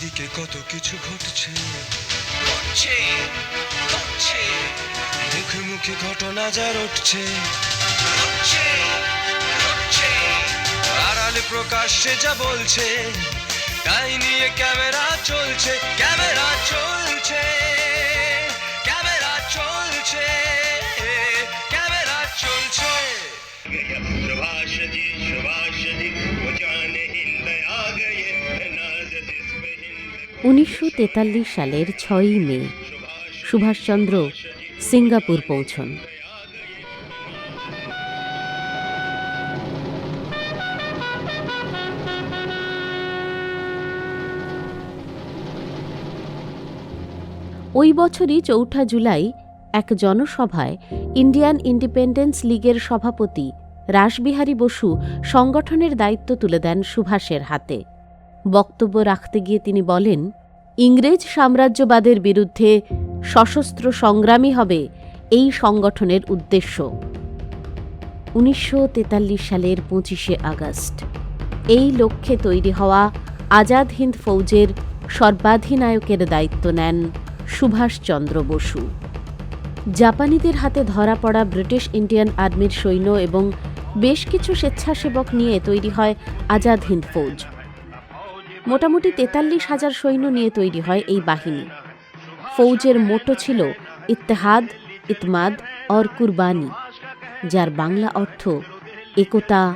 চারিদিকে কত কিছু ঘটছে ঘটছে ঘটছে মুখে মুখে ঘটনা যা রটছে ঘটছে ঘটছে আড়ালে প্রকাশ্যে যা বলছে তাই নিয়ে ক্যামেরা চলছে ক্যামেরা চলছে ক্যামেরা চলছে ক্যামেরা চলছে सुभाष जी सुभाष जी वो जाने हिंद आ गए नाज दिस पे हिंद উনিশশো তেতাল্লিশ সালের ছয়ই মে সুভাষচন্দ্র সিঙ্গাপুর পৌঁছন। ওই বছরই চৌঠা জুলাই এক জনসভায় ইন্ডিয়ান ইন্ডিপেন্ডেন্স লীগের সভাপতি রাসবিহারী বসু সংগঠনের দায়িত্ব তুলে দেন সুভাষের হাতে। বক্তব্য রাখতে গিয়ে তিনি বলেন, ইংরেজ সাম্রাজ্যবাদের বিরুদ্ধে সশস্ত্র সংগ্রামী হবে এই সংগঠনের উদ্দেশ্য। উনিশশো তেতাল্লিশ সালের পঁচিশে আগস্ট। এই লক্ষ্যে তৈরি হওয়া আজাদ হিন্দ ফৌজের সর্বাধিনায়কের দায়িত্ব নেন সুভাষচন্দ্র বসু। জাপানিদের হাতে ধরা পড়া ব্রিটিশ ইন্ডিয়ান আর্মির সৈন্য এবং বেশ কিছু স্বেচ্ছাসেবক নিয়ে তৈরি হয় আজাদ হিন্দ ফৌজ। মোটামুটি তেতাল্লিশ হাজার সৈন্য নিয়ে তৈরি হয় এই বাহিনী। ফৌজের মোটো ছিল ইত্তেহাদ, ইতমাদ অর কুরবানি, যার বাংলা অর্থ একতা,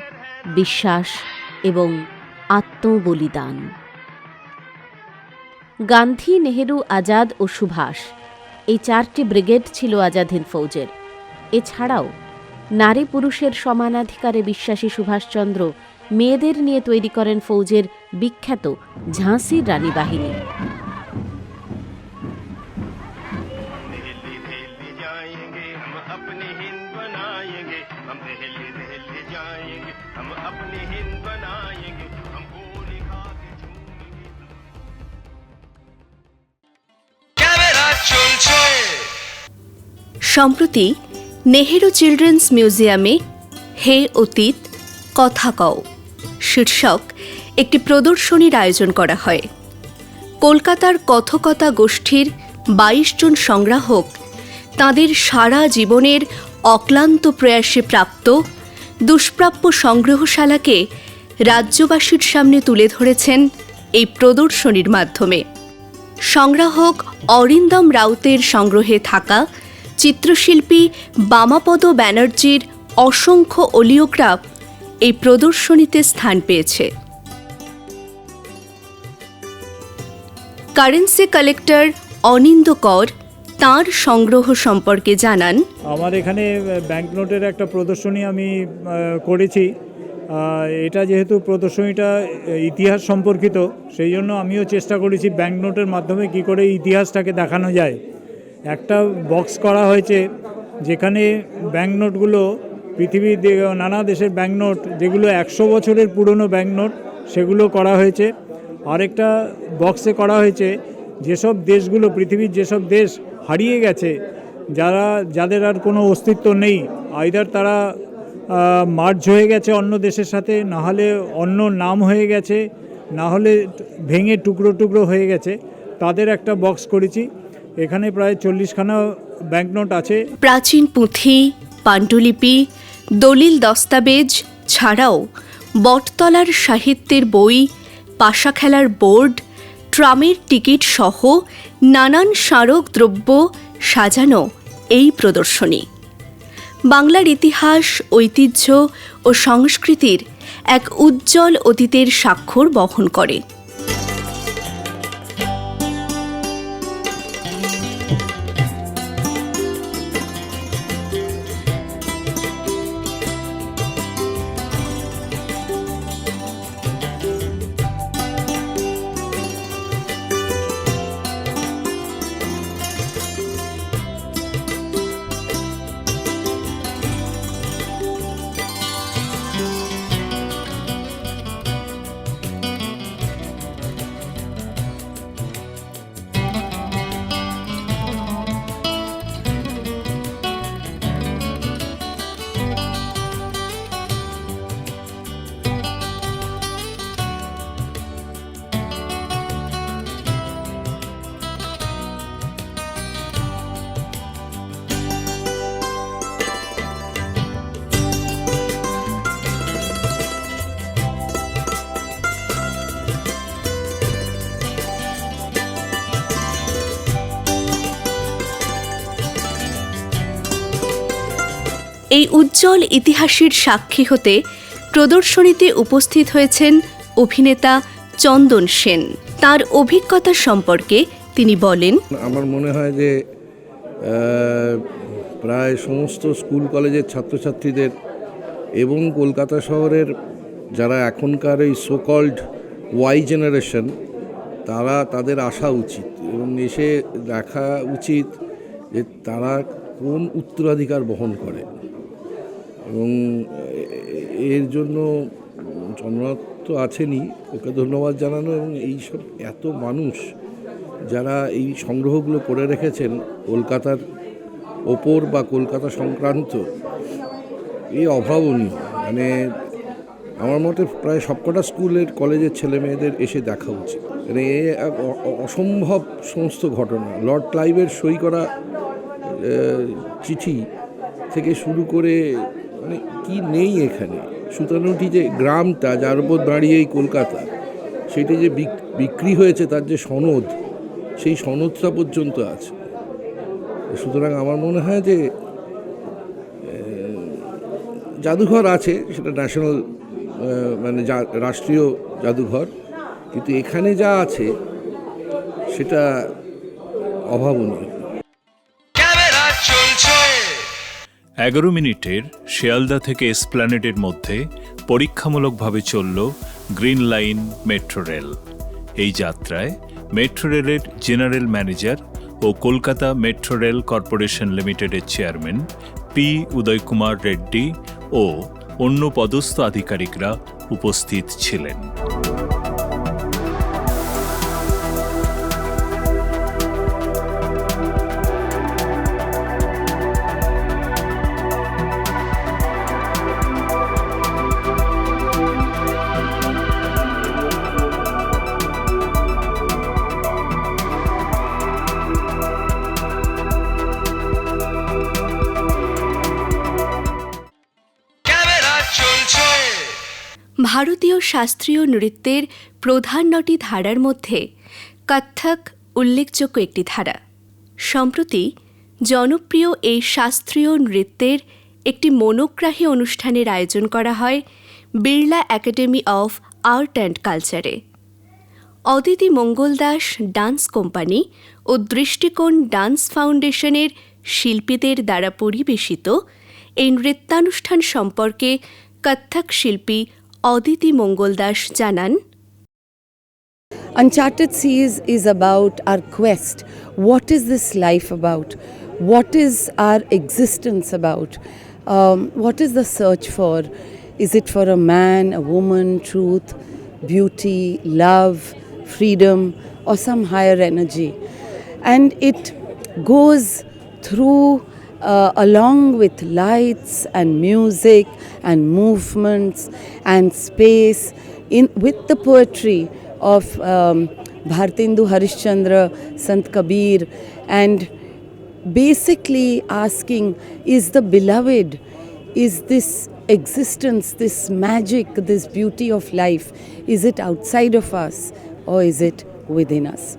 বিশ্বাস এবং আত্মবলিদান। গান্ধী, নেহেরু, আজাদ ও সুভাষ এই চারটি ব্রিগেড ছিল আজাদ হিন্দ ফৌজের। এছাড়াও নারী পুরুষের সমানাধিকারে বিশ্বাসী সুভাষচন্দ্র মেয়েদের নিয়ে তৈরি করেন ফৌজের বিখ্যাত ঝাঁসির রানী বাহিনী। সম্প্রতি নেহেরু চিলড্রেন্স মিউজিয়ামে হে অতীত কথা কও। শীর্ষক একটি প্রদর্শনীর আয়োজন করা হয়। কলকাতার কথকতা গোষ্ঠীর বাইশ জন সংগ্রাহক তাদের সারা জীবনের অক্লান্ত প্রয়াসে প্রাপ্ত দুষ্প্রাপ্য সংগ্রহশালাকে রাজ্যবাসীর সামনে তুলে ধরেছেন এই প্রদর্শনীর মাধ্যমে। সংগ্রাহক অরিন্দম রাউতের সংগ্রহে থাকা চিত্রশিল্পী বামাপদ ব্যানার্জির অসংখ্য অলিওগ্রাফ এই প্রদর্শনীতে স্থান পেয়েছে। কারেন্সি কালেক্টর অনিন্দ কর তাঁর সংগ্রহ সম্পর্কে জানান। আমার এখানে ব্যাংক নোটের একটা প্রদর্শনী আমি করেছি। এটা যেহেতু প্রদর্শনীটা ইতিহাস সম্পর্কিত, সেই জন্য আমিও চেষ্টা করেছি ব্যাংক নোটের মাধ্যমে কি করে ইতিহাসটাকে দেখানো যায়। একটা বক্স করা হয়েছে, যেখানে ব্যাংক নোটগুলো পৃথিবীর নানা দেশের ব্যাংক নোট যেগুলো একশো বছরের পুরনো ব্যাংক নোট সেগুলো করা হয়েছে। আরেকটা বক্সে করা হয়েছে, যেসব দেশগুলো, পৃথিবীর যেসব দেশ হারিয়ে গেছে, যারা, যাদের আর কোনো অস্তিত্ব নেই আইদার তারা মার্জ হয়ে গেছে অন্য দেশের সাথে, না হলে অন্য নাম হয়ে গেছে, না হলে ভেঙে টুকরো টুকরো হয়ে গেছে, তাদের একটা বক্স করেছি। এখানে প্রায় চল্লিশখানা ব্যাংকনোট আছে। প্রাচীন পুঁথি, পাণ্ডুলিপি, দলিল দস্তাবেজ ছাড়াও বটতলার সাহিত্যের বই পাশা খেলার বোর্ড, ট্রামের টিকিট সহ নানান স্মারক দ্রব্য সাজানো এই প্রদর্শনী। বাংলার ইতিহাস, ঐতিহ্য ও সংস্কৃতির এক উজ্জ্বল অতীতের স্বাক্ষর বহন করে। এই উজ্জ্বল ইতিহাসের সাক্ষী হতে প্রদর্শনীতে উপস্থিত হয়েছেন অভিনেতা চন্দন সেন। তার অভিজ্ঞতা সম্পর্কে তিনি বলেন, আমার মনে হয় যে প্রায় সমস্ত স্কুল কলেজের ছাত্রছাত্রীদের এবং কলকাতা শহরের যারা এখনকার এই সোকল্ড ওয়াই জেনারেশন তারা তাদের আসা উচিত এবং এসে দেখা উচিত যে তারা কোন উত্তরাধিকার বহন করে। এবং এর জন্য চন্দ্রনাথ তো আছেনই। ওকে ধন্যবাদ জানানো এবং এইসব এত মানুষ যারা এই সংগ্রহগুলো করে রেখেছেন, কলকাতার ওপর বা কলকাতা সংক্রান্ত এই অভাবনীয়। মানে আমার মতে প্রায় সবকটা স্কুলের কলেজের ছেলে মেয়েদের এসে দেখা উচিত। মানে এ এক অসম্ভব সমস্ত ঘটনা। লর্ড ক্লাইভের সই করা চিঠি থেকে শুরু করে মানে কি নেই এখানে? সুতানুটি যে গ্রামটা, যার উপর দাঁড়িয়ে এই কলকাতা, সেটি যে বিক- বিক্রি হয়েছে তার যে সনদ, সেই সনদটা পর্যন্ত আছে। সুতরাং আমার মনে হয় যে জাদুঘর আছে, সেটা ন্যাশনাল মানে রাষ্ট্রীয় জাদুঘর, কিন্তু এখানে যা আছে, সেটা অভাবনীয়। এগারো মিনিটের শিয়ালদা থেকে এসপ্ল্যানেডের মধ্যে পরীক্ষামূলকভাবে চলল গ্রিন লাইন মেট্রো রেল। এই যাত্রায় মেট্রো রেলের জেনারেল ম্যানেজার ও কলকাতা মেট্রো রেল কর্পোরেশন লিমিটেডের চেয়ারম্যান পি উদয়কুমার রেড্ডি ও অন্য পদস্থ আধিকারিকরা উপস্থিত ছিলেন। ভারতীয় শাস্ত্রীয় নৃত্যের প্রধান নটি ধারার মধ্যে কত্থক উল্লেখযোগ্য একটি ধারা। সম্প্রতি জনপ্রিয় এই শাস্ত্রীয় নৃত্যের একটি মনোগ্রাহী অনুষ্ঠানের আয়োজন করা হয় Birla academy of art and কালচারে। অদিতি মঙ্গল দাস ডান্স কোম্পানি ও দৃষ্টিকোণ ডান্স ফাউন্ডেশনের শিল্পীদের দ্বারা পরিবেশিত এই নৃত্যানুষ্ঠান সম্পর্কে কত্থক শিল্পী অদিতি মঙ্গল দাস জানান Uncharted Seas is about our quest. What is this life about? What is our existence about? Um, what is the search for? Is it for a man, a woman, truth, beauty, love, freedom, or some higher energy? And it goes through uh, along with lights and music and movements and space in with the poetry of um, Bhartindu Harishchandra, Sant Kabir, and basically asking is the beloved, is this existence, this magic, this beauty of life, is it outside of us or is it within us?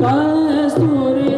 Kasturi